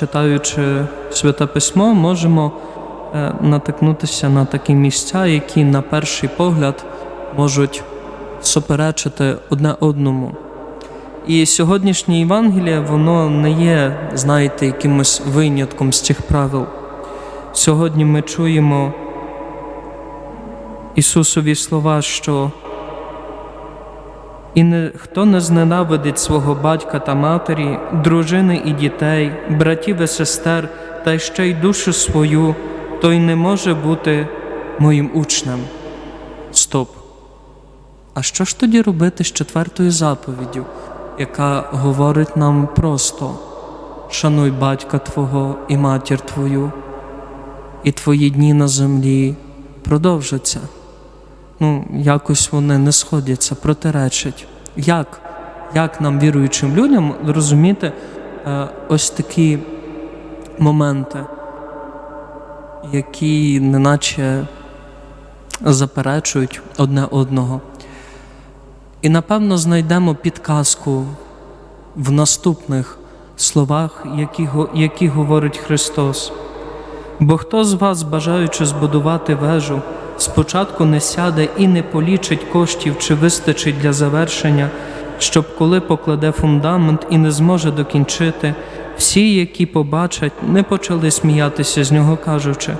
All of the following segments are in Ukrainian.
читаючи святе письмо, можемо е, натикнутися на такі місця, які на перший погляд можуть суперечити одне одному. І сьогоднішнє Євангеліє, воно не є, знаєте, якимось винятком з цих правил. Сьогодні ми чуємо Ісусові слова, що і не, хто не зненавидить свого батька та матері, дружини і дітей, братів і сестер, та ще й душу свою, той не може бути моїм учнем. Стоп. А що ж тоді робити з четвертою заповіддю, яка говорить нам просто шануй батька Твого і матір Твою, і твої дні на землі продовжаться? Ну, якось вони не сходяться, протиречать. Як? Як нам, віруючим людям, розуміти е, ось такі моменти, які неначе заперечують одне одного? І напевно знайдемо підказку в наступних словах, які, які говорить Христос. Бо хто з вас, бажаючи збудувати вежу, спочатку не сяде і не полічить коштів, чи вистачить для завершення, щоб коли покладе фундамент і не зможе докінчити, всі, які побачать, не почали сміятися з нього, кажучи,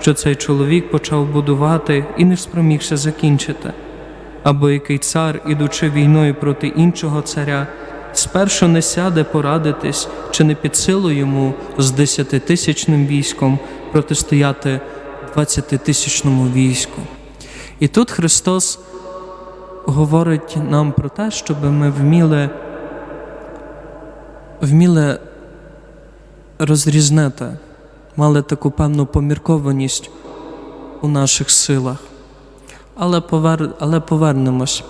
що цей чоловік почав будувати і не спромігся закінчити. Або який цар, ідучи війною проти іншого царя, спершу не сяде порадитись, чи не під силу йому з десятитисячним військом протистояти двадцятитисячному війську. І тут Христос говорить нам про те, щоб ми вміли, вміли розрізнити, мали таку певну поміркованість у наших силах. Але, повер... Але повернемось.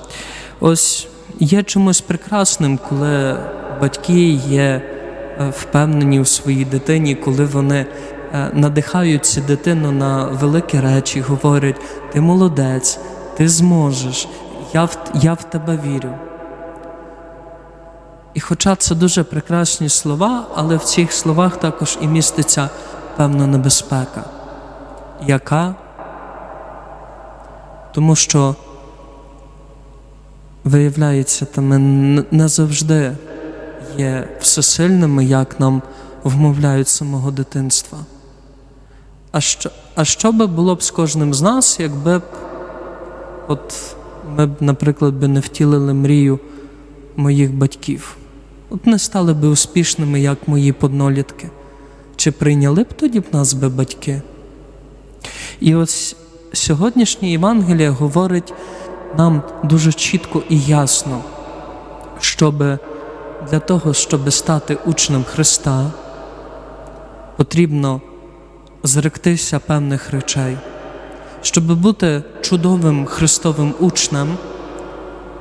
Ось є чимось прекрасним, коли батьки є е, впевнені у своїй дитині, коли вони надихають цю дитину на великі речі, говорять: ти молодець, ти зможеш, я в, я в тебе вірю. І хоча це дуже прекрасні слова, але в цих словах також і міститься певна небезпека, яка тому що виявляється, та ми не завжди є всесильними, як нам вмовляють самого дитинства. А що, а що би було б з кожним з нас, якби б, от ми б, наприклад, би не втілили мрію моїх батьків? От не стали би успішними, як мої поднолітки. Чи прийняли б тоді б нас би батьки? І ось сьогоднішнє Євангеліє говорить нам дуже чітко і ясно, щоб для того, щоб стати учнем Христа, потрібно зректися певних речей. Щоб бути чудовим Христовим учнем,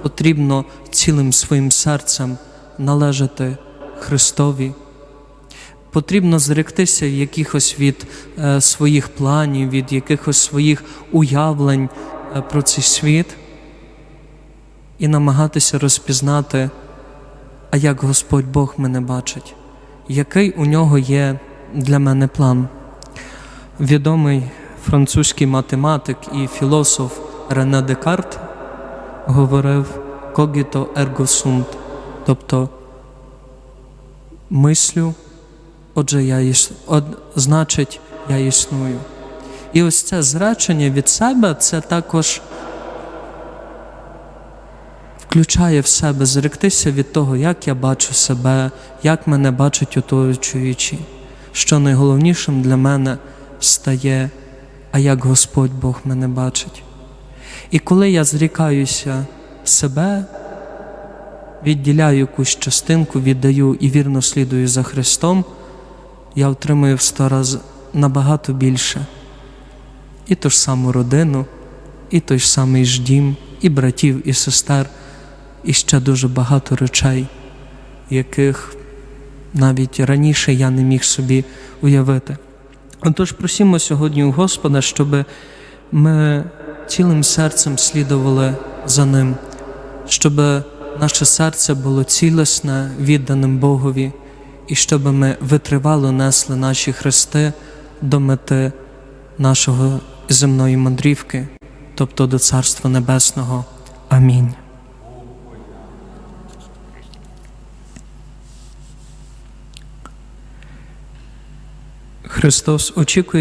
потрібно цілим своїм серцем належати Христові потрібно зректися якихось від е, своїх планів, від якихось своїх уявлень е, про цей світ і намагатися розпізнати, а як Господь Бог мене бачить, який у нього є для мене план. Відомий французький математик і філософ Рене Декарт говорив «Cogito ergo sum», тобто мислю, Отже, я іс... От, значить, я існую. І ось це зречення від себе це також включає в себе зректися від того, як я бачу себе, як мене бачать оточуючі, що найголовнішим для мене стає, а як Господь Бог мене бачить. І коли я зрікаюся себе, відділяю якусь частинку, віддаю і вірно слідую за Христом я отримую в сто раз набагато більше. І ту ж саму родину, і той ж самий ж дім, і братів, і сестер, і ще дуже багато речей, яких навіть раніше я не міг собі уявити. Отож просімо сьогодні у Господа, щоб ми цілим серцем слідували за Ним, щоб наше серце було цілісне, відданим Богові і щоб ми витривало несли наші хрести до мети нашого земної мандрівки, тобто до Царства Небесного. Амінь. Христос очікує.